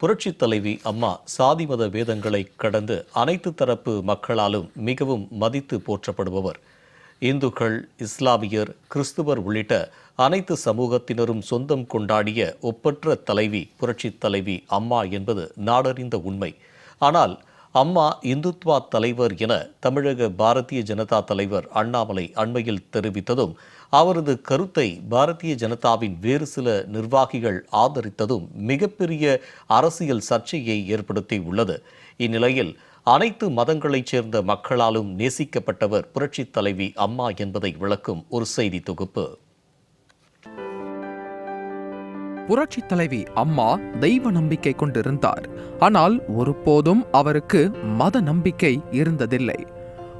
புரட்சித் தலைவி அம்மா சாதி மத வேதங்களை கடந்து அனைத்து தரப்பு மக்களாலும் மிகவும் மதித்து போற்றப்படுபவர். இந்துக்கள் இஸ்லாமியர் கிறிஸ்துவர் உள்ளிட்ட அனைத்து சமூகத்தினரும் சொந்தம் கொண்டாடிய ஒப்பற்ற தலைவி புரட்சித் தலைவி அம்மா என்பது நாடறிந்த உண்மை. ஆனால் அம்மா இந்துத்வா தலைவர் என தமிழக பாரதிய ஜனதா தலைவர் அண்ணாமலை அண்மையில் தெரிவித்ததும் அவரது கருத்தை பாரதிய ஜனதாவின் வேறு சில நிர்வாகிகள் ஆதரித்ததும் மிகப்பெரிய அரசியல் சர்ச்சையை ஏற்படுத்தி உள்ளது இந்நிலையில் அனைத்து மதங்களைச் சேர்ந்த மக்களாலும் நேசிக்கப்பட்டவர் புரட்சித் தலைவி அம்மா என்பதை விளக்கும் ஒரு செய்தி தொகுப்பு. புரட்சி தலைவி அம்மா தெய்வ நம்பிக்கை கொண்டிருந்தார். ஆனால் ஒருபோதும் அவருக்கு மத நம்பிக்கை இருந்ததில்லை.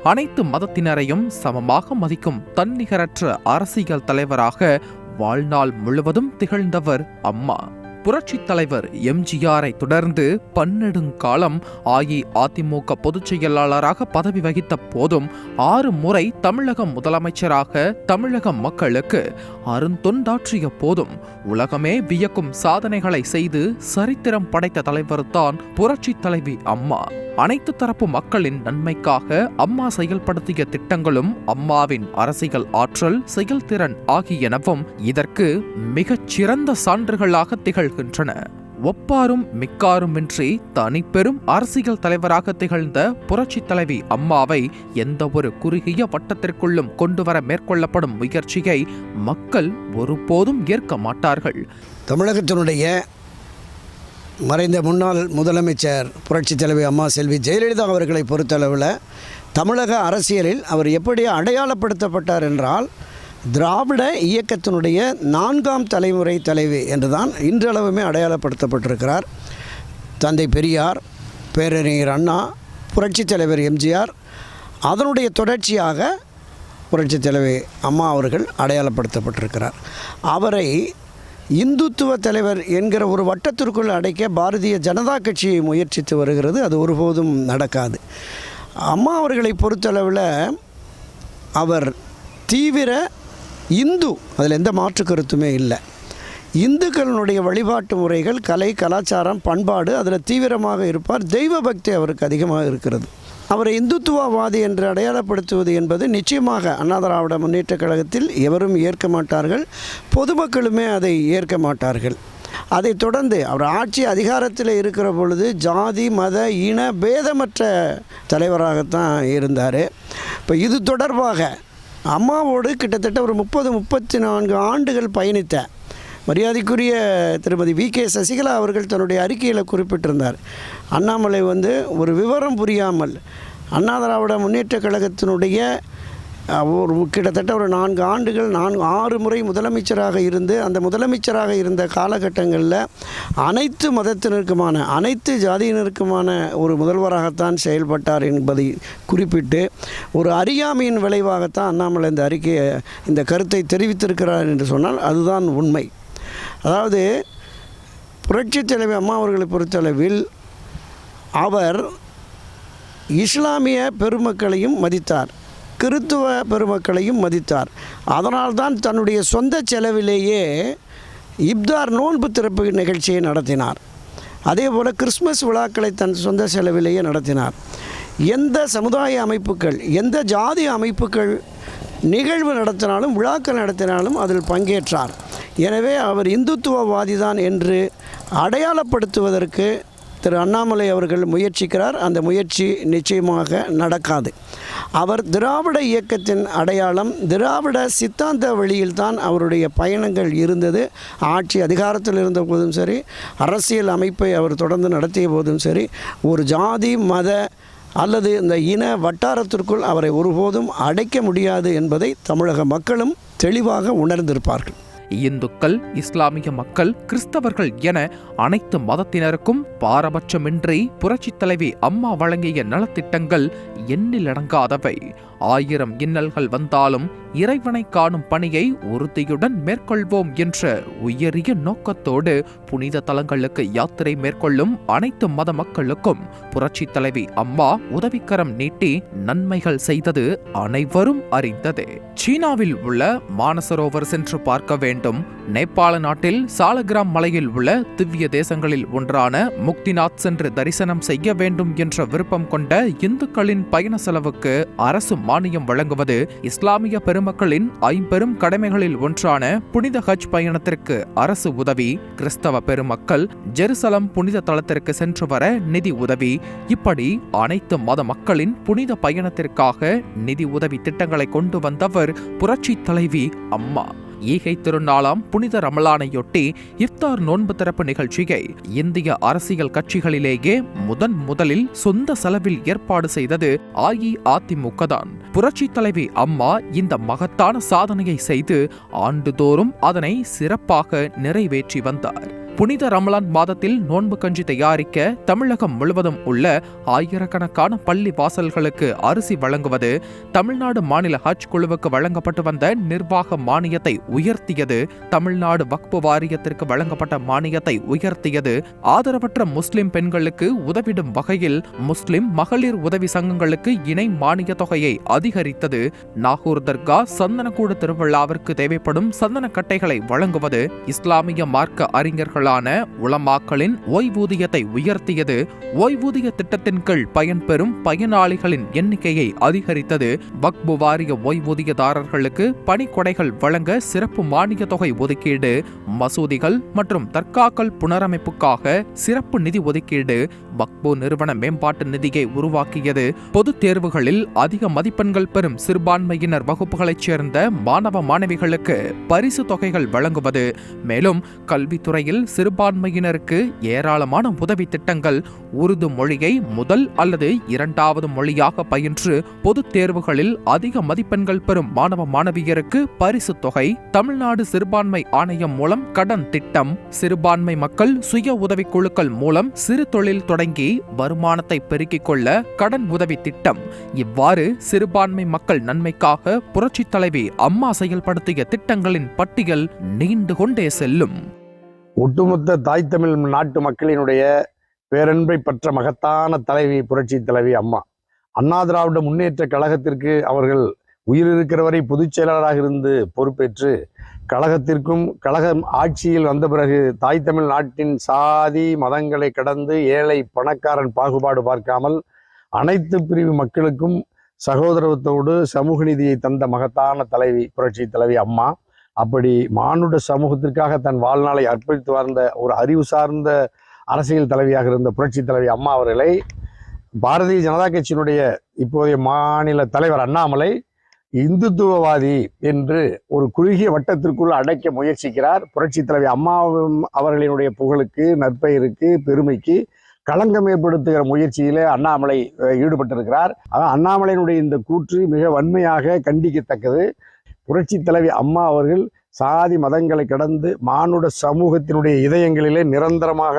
அனைத்து மதத்தினரையும் சமமாக மதிக்கும் தன்னிகரற்ற அரசியல் தலைவராக வாழ்நாள் முழுவதும் திகழ்ந்தவர் அம்மா. புரட்சித் தலைவர் எம்ஜிஆரை தொடர்ந்து பன்னெடுங்காலம் அஇஅதிமுக பொதுச் செயலாளராக பதவி வகித்த போதும் ஆறு முறை தமிழக முதலமைச்சராக தமிழக மக்களுக்கு அருந்தொண்டாற்றிய போதும் உலகமே வியக்கும் சாதனைகளை செய்து சரித்திரம் படைத்த தலைவர்தான் புரட்சித் தலைவி அம்மா. அனைத்து தரப்பு மக்களின் நன்மைக்காக அம்மா செயல்படுத்திய திட்டங்களும் அம்மாவின் அரசியல் ஆற்றல் செயல்திறன் ஆகியனவும் இதற்கு மிகச் சிறந்த சான்றுகளாக திகழ்கின்றன ஒப்பாரும் மிக்காருமின்றி தனிப்பெரும் அரசியல் தலைவராக திகழ்ந்த புரட்சித் தலைவி அம்மாவை எந்த ஒரு குறுகிய வட்டத்திற்குள்ளும் கொண்டுவர மேற்கொள்ளப்படும் முயற்சியை மக்கள் ஒருபோதும் ஏற்க மாட்டார்கள். தமிழகத்தினுடைய மறைந்த முன்னாள் முதலமைச்சர் புரட்சித் தலைவி அம்மா செல்வி ஜெயலலிதா அவர்களை பொறுத்தளவில் தமிழக அரசியலில் அவர் எப்படி அடையாளப்படுத்தப்பட்டார் என்றால் திராவிட இயக்கத்தினுடைய நான்காம் தலைமுறை தலைவி என்றுதான் இன்றளவுமே அடையாளப்படுத்தப்பட்டிருக்கிறார். தந்தை பெரியார் பேரறிஞர் அண்ணா புரட்சித் தலைவர் எம்ஜிஆர் அதனுடைய தொடர்ச்சியாக புரட்சித் தலைவி அம்மா அவர்கள் அடையாளப்படுத்தப்பட்டிருக்கிறார். அவரை இந்துத்துவ தலைவர் என்கிற ஒரு வட்டத்திற்குள் அடைக்க பாரதிய ஜனதா கட்சி முயற்சித்து வருகிறது. அது ஒருபோதும் நடக்காது. அம்மா அவர்களை பொறுத்தளவில் அவர் தீவிர இந்து அதில் எந்த மாற்று கருத்துமே இல்லை. இந்துக்களினுடைய வழிபாட்டு முறைகள் கலை கலாச்சாரம் பண்பாடு அதில் தீவிரமாக இருப்பார். தெய்வ பக்தி அவருக்கு அதிகமாக இருக்கிறது. அவரை இந்துத்துவவாதி என்று அடையாளப்படுத்துவது என்பது நிச்சயமாக அண்ணா திராவிட முன்னேற்றக் கழகத்தில் எவரும் ஏற்க மாட்டார்கள். பொதுமக்களுமே அதை ஏற்க மாட்டார்கள். அதைத் தொடர்ந்து அவர் ஆட்சி அதிகாரத்தில் இருக்கிற பொழுது ஜாதி மத இன பேதமற்ற தலைவராகத்தான் இருந்தார். இப்போ இது தொடர்பாக அம்மாவோடு கிட்டத்தட்ட ஒரு முப்பது முப்பத்தி நான்கு ஆண்டுகள் பயணித்த மரியாதைக்குரிய திருமதி வி. கே. சசிகலா அவர்கள் தன்னுடைய அறிக்கையில் குறிப்பிட்டிருந்தார். அண்ணாமலை வந்து ஒரு விவரம் புரியாமல் அண்ணா திராவிட முன்னேற்றக் கழகத்தினுடைய ஒரு கிட்டத்தட்ட ஒரு நான்கு ஆண்டுகள் நான்கு ஆறு முறை முதலமைச்சராக இருந்து அந்த முதலமைச்சராக இருந்த காலகட்டங்களில் அனைத்து மதத்தினருக்குமான அனைத்து ஜாதியினருக்குமான ஒரு முதல்வராகத்தான் செயல்பட்டார் என்பதை குறிப்பிட்டு ஒரு அறியாமையின் விளைவாகத்தான் அண்ணாமலை இந்த அறிக்கையை இந்த கருத்தை தெரிவித்திருக்கிறார் என்று சொன்னால் அதுதான் உண்மை. அதாவது புரட்சித் தலைவி அம்மா அவர்களை பொறுத்தளவில் அவர் இஸ்லாமிய பெருமக்களையும் மதித்தார். கிறித்துவ பெருமக்களையும் மதித்தார். அதனால்தான் தன்னுடைய சொந்த செலவிலேயே இப்தார் நோன்பு திறப்பு நிகழ்ச்சியை நடத்தினார். அதே போல் கிறிஸ்மஸ் விழாக்களை தன் சொந்த செலவிலேயே நடத்தினார். எந்த சமுதாய அமைப்புகள் எந்த ஜாதி அமைப்புகள் நிகழ்வு நடத்தினாலும் விழாக்கள் நடத்தினாலும் அதில் பங்கேற்றார். எனவே அவர் இந்துத்துவவாதி தான் என்று அடையாளப்படுத்துவதற்கு திரு அண்ணாமலை அவர்கள் முயற்சிக்கிறார். அந்த முயற்சி நிச்சயமாக நடக்காது. அவர் திராவிட இயக்கத்தின் அடையாளம் திராவிட சித்தாந்த வழியில்தான் அவருடைய பயணங்கள் இருந்தது. ஆட்சி அதிகாரத்தில் இருந்த போதும் சரி அரசியல் அமைப்பை அவர் தொடர்ந்து நடத்திய போதும் சரி ஒரு ஜாதி மத அல்லது இந்த இன வட்டாரத்திற்குள் அவரை ஒருபோதும் அடைக்க முடியாது என்பதை தமிழக மக்களும் தெளிவாக உணர்ந்திருப்பார்கள். இந்துக்கள் இஸ்லாமிய மக்கள் கிறிஸ்தவர்கள் என அனைத்து மதத்தினருக்கும் பாரபட்சமின்றி புரட்சித் தலைவி அம்மா வழங்கிய நலத்திட்டங்கள் எண்ணிலடங்காதவை. ஆயிரம் இன்னல்கள் வந்தாலும் இறைவனை காணும் பணியை உறுதியுடன் மேற்கொள்வோம் என்ற உயரிய நோக்கத்தோடு புனித தலங்களுக்கு யாத்திரை மேற்கொள்ளும் அனைத்து மத மக்களுக்கும் புரட்சி தலைவி அம்மா உதவிக்கரம் நீட்டி நன்மைகள் செய்தது அனைவரும் அறிந்ததே. சீனாவில் உள்ள மானசரோவர் சென்று பார்க்க வேண்டும். நேபாள நாட்டில் சாலகிராம் மலையில் உள்ள திவ்ய தேசங்களில் ஒன்றான முக்திநாத் சென்று தரிசனம் செய்ய வேண்டும் என்ற விருப்பம் கொண்ட இந்துக்களின் பயண செலவுக்கு அரசு மானியம் வழங்குவது இஸ்லாமிய பெருமக்களின் ஐம்பெரும் கடமைகளில் ஒன்றான புனித ஹஜ் பயணத்திற்கு அரசு உதவி. கிறிஸ்தவ பெருமக்கள் ஜெருசலம் புனித தலத்திற்கு சென்று வர நிதி உதவி. இப்படி அனைத்து மத மக்களின் புனித பயணத்திற்காக நிதி உதவி திட்டங்களை கொண்டு வந்தவர் புரட்சி தலைவி அம்மா. ஈகை திருநாளாம் புனித ரமலானையொட்டி இஃப்தார் நோன்பு திறப்பு நிகழ்ச்சியை இந்திய அரசியல் கட்சிகளிலேயே முதன் முதலில் சொந்த செலவில் ஏற்பாடு செய்தது அஇஅதிமுக தான் புரட்சி தலைவி அம்மா இந்த மகத்தான சாதனையை செய்து ஆண்டுதோறும் அதனை சிறப்பாக நிறைவேற்றி வந்தார். புனித ரமலான் மாதத்தில் நோன்பு கஞ்சி தயாரிக்க தமிழகம் முழுவதும் உள்ள ஆயிரக்கணக்கான பள்ளி வாசல்களுக்கு அரிசி வழங்குவது தமிழ்நாடு மாநில ஹஜ் குழுவுக்கு வழங்கப்பட்டு வந்த நிர்வாக மானியத்தை உயர்த்தியது தமிழ்நாடு வக்பு வாரியத்திற்கு வழங்கப்பட்ட மானியத்தை உயர்த்தியது. ஆதரவற்ற முஸ்லிம் பெண்களுக்கு உதவிடும் வகையில் முஸ்லிம் மகளிர் உதவி சங்கங்களுக்கு இணை மானிய தொகையை அதிகரித்தது. நாகூர் தர்கா சந்தனக்கூடு திருவிழாவிற்கு தேவைப்படும் சந்தனக்கட்டைகளை வழங்குவது இஸ்லாமிய மார்க்க அறிஞர்கள் அறிஞர்களான உளமாக்களின் ஓய்வூதியத்தை உயர்த்தியது. ஓய்வூதிய திட்டத்தின் கீழ் பயன்பெறும் பயனாளிகளின் எண்ணிக்கையை அதிகரித்தது. வக்பு வாரிய ஓய்வூதியதாரர்களுக்கு பணிக்கொடைகள் வழங்க சிறப்பு மானிய தொகை ஒதுக்கீடு மசூதிகள் மற்றும் தற்காக்கல் புனரமைப்புக்காக சிறப்பு நிதி ஒதுக்கீடு வக்பு நிறுவன மேம்பாட்டு நிதியை உருவாக்கியது. பொதுத் தேர்வுகளில் அதிக மதிப்பெண்கள் பெறும் சிறுபான்மையினர் வகுப்புகளைச் சேர்ந்த மாணவ மாணவிகளுக்கு பரிசு தொகைகள் வழங்குவது. மேலும் கல்வித்துறையில் சிறுபான்மையினருக்கு ஏராளமான உதவி திட்டங்கள் உருது மொழியை முதல் அல்லது இரண்டாவது மொழியாக பயின்று பொதுத் தேர்வுகளில் அதிக மதிப்பெண்கள் பெறும் மாணவ மாணவியருக்கு பரிசு தொகை தமிழ்நாடு சிறுபான்மை ஆணையம் மூலம் கடன் திட்டம் சிறுபான்மை மக்கள் சுய உதவிக்குழுக்கள் மூலம் சிறு தொழில் தொடங்கி வருமானத்தை பெருக்கிக் கொள்ள கடன் உதவி திட்டம். இவ்வாறு சிறுபான்மை மக்கள் நன்மைக்காக புரட்சித் தலைவி அம்மா செயல்படுத்திய திட்டங்களின் பட்டியல் நீண்டு கொண்டே செல்லும். ஒட்டுமொத்த தாய் தமிழ் நாட்டு மக்களினுடைய பேரன்பை பெற்ற மகத்தான தலைவி புரட்சி தலைவி அம்மா. அண்ணா திராவிட முன்னேற்ற கழகத்திற்கு அவர்கள் உயிரிருக்கிற வரை பொதுச் செயலாளராக இருந்து பொறுப்பேற்று கழகத்திற்கும் கழகம் ஆட்சியில் வந்த பிறகு தாய் தமிழ் நாட்டின் சாதி மதங்களை கடந்து ஏழை பணக்காரன் பாகுபாடு பார்க்காமல் அனைத்து பிரிவு மக்களுக்கும் சகோதரத்தோடு சமூக நீதியை தந்த மகத்தான தலைவி புரட்சி தலைவி அம்மா. அப்படி மானுட சமூகத்திற்காக தன் வாழ்நாளை அர்ப்பணித்து வாழ்ந்த ஒரு அறிவு சார்ந்த அரசியல் தலைவியாக இருந்த புரட்சி தலைவி அம்மா அவர்களை பாரதிய ஜனதா கட்சியினுடைய இப்போதைய மாநில தலைவர் அண்ணாமலை இந்துத்துவவாதி என்று ஒரு குறுகிய வட்டத்திற்குள் அடைக்க முயற்சிக்கிறார். புரட்சி தலைவி அம்மாவும் அவர்களினுடைய புகழுக்கு நற்பெயருக்கு பெருமைக்கு களங்கம் ஏற்படுத்துகிற முயற்சியில் அண்ணாமலை ஈடுபட்டிருக்கிறார். அண்ணாமலையினுடைய இந்த கூற்று மிக வன்மையாக கண்டிக்கத்தக்கது. புரட்சி தலைவி அம்மா அவர்கள் சாதி மதங்களை கடந்து மானுட சமூகத்தினுடைய இதயங்களிலே நிரந்தரமாக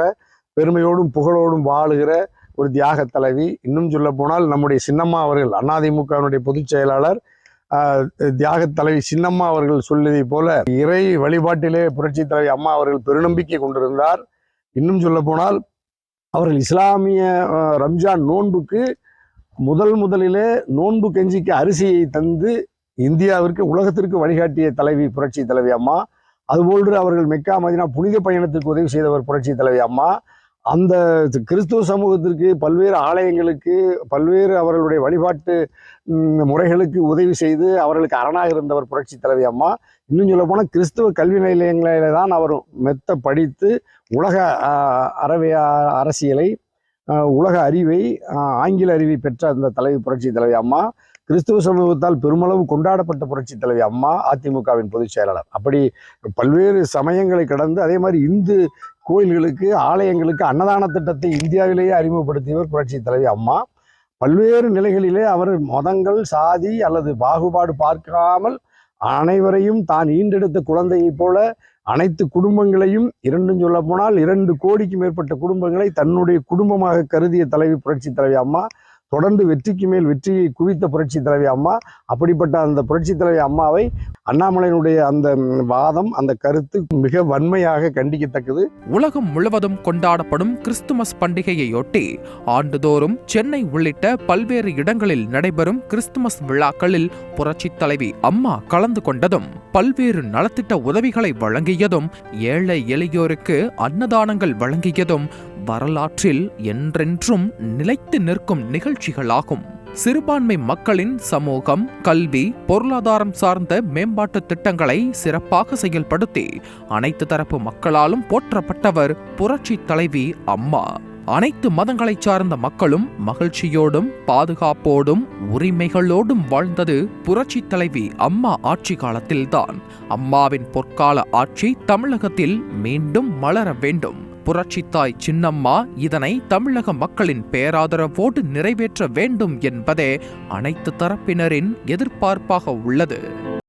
பெருமையோடும் புகழோடும் வாழுகிற ஒரு தியாக தலைவி. இன்னும் சொல்ல போனால் நம்முடைய சின்னம்மா அவர்கள் அண்ணாதிமுகவினுடைய பொதுச் செயலாளர் தியாக தலைவி சின்னம்மா அவர்கள் சொல்லியதை போல இறை வழிபாட்டிலே புரட்சி தலைவி அம்மா அவர்கள் பெருநம்பிக்கை கொண்டிருந்தார். இன்னும் சொல்ல போனால் அவர்கள் இஸ்லாமிய ரம்ஜான் நோன்புக்கு முதல் முதலிலே நோன்பு கெஞ்சிக்கு அரிசியை தந்து இந்தியாவிற்கு உலகத்திற்கு வழிகாட்டிய தலைவி புரட்சி தலைவி அம்மா. அதுபோன்று அவர்கள் மெக்கா மதினா புனித பயணத்துக்கு உதவி செய்தவர் புரட்சி தலைவி அம்மா. அந்த கிறிஸ்துவ சமூகத்திற்கு பல்வேறு ஆலயங்களுக்கு பல்வேறு அவர்களுடைய வழிபாட்டு முறைகளுக்கு உதவி செய்து அவர்களுக்கு அரணாக இருந்தவர் புரட்சி தலைவி அம்மா. இன்னும் சொல்ல போனால் கிறிஸ்துவ கல்வி நிலையங்களில தான் அவர் மெத்த படித்து உலக அறவையா அரசியலை உலக அறிவை ஆங்கில அறிவை பெற்ற அந்த தலைவி புரட்சி தலைவி அம்மா. கிறிஸ்துவ சமூகத்தால் பெருமளவு கொண்டாடப்பட்ட புரட்சி தலைவி அம்மா அதிமுகவின் பொதுச் செயலாளர். அப்படி பல்வேறு சமயங்களை கடந்து அதே மாதிரி இந்து கோயில்களுக்கு ஆலயங்களுக்கு அன்னதான திட்டத்தை இந்தியாவிலேயே அறிமுகப்படுத்தியவர் புரட்சி தலைவி அம்மா. பல்வேறு நிலைகளிலே அவர் மதங்கள் சாதி அல்லது பாகுபாடு பார்க்காமல் அனைவரையும் தான் ஈண்டெடுத்த குழந்தையைப் போல அனைத்து குடும்பங்களையும் இரண்டும் சொல்ல போனால் இரண்டு கோடிக்கு மேற்பட்ட குடும்பங்களை தன்னுடைய குடும்பமாக கருதிய தலைவி புரட்சி தலைவி அம்மா. தொடர்ந்து வெற்றிக்கு மேல் வெற்றியை குவித்த புரட்சி தலைவி அம்மா. அப்படிப்பட்ட அந்த புரட்சி தலைவி அம்மாவை அண்ணாமலையினுடைய அந்த வாதம் அந்த கருத்து மிக வன்மையாக கண்டிக்கத்தக்கது. உலகம் முழுவதும் கொண்டாடப்படும் கிறிஸ்துமஸ் பண்டிகையையொட்டி ஆண்டுதோறும் சென்னை உள்ளிட்ட பல்வேறு இடங்களில் நடைபெறும் கிறிஸ்துமஸ் விழாக்களில் புரட்சி தலைவி அம்மா கலந்து கொண்டதும் பல்வேறு நலத்திட்ட உதவிகளை வழங்கியதும் ஏழை எளியோருக்கு அன்னதானங்கள் வழங்கியதும் வரலாற்றில் என்றென்றும் நிலைத்து நிற்கும் நிகழ்ச்சிகளாகும். சிறுபான்மை மக்களின் சமூகம் கல்வி பொருளாதாரம் சார்ந்த மேம்பாட்டு திட்டங்களை சிறப்பாக செயல்படுத்தி அனைத்து தரப்பு மக்களாலும் போற்றப்பட்டவர் புரட்சி தலைவி அம்மா. அனைத்து மதங்களைச் சார்ந்த மக்களும் மகிழ்ச்சியோடும் பாதுகாப்போடும் உரிமைகளோடும் வாழ்ந்தது புரட்சி தலைவி அம்மா ஆட்சி காலத்தில்தான். அம்மாவின் பொற்கால ஆட்சி தமிழகத்தில் மீண்டும் மலர வேண்டும். புரட்சித்தாய் சின்னம்மா இதனை தமிழக மக்களின் பேராதரவோடு நிறைவேற்ற வேண்டும் என்பதே அனைத்து தரப்பினரின் எதிர்பார்ப்பாக உள்ளது.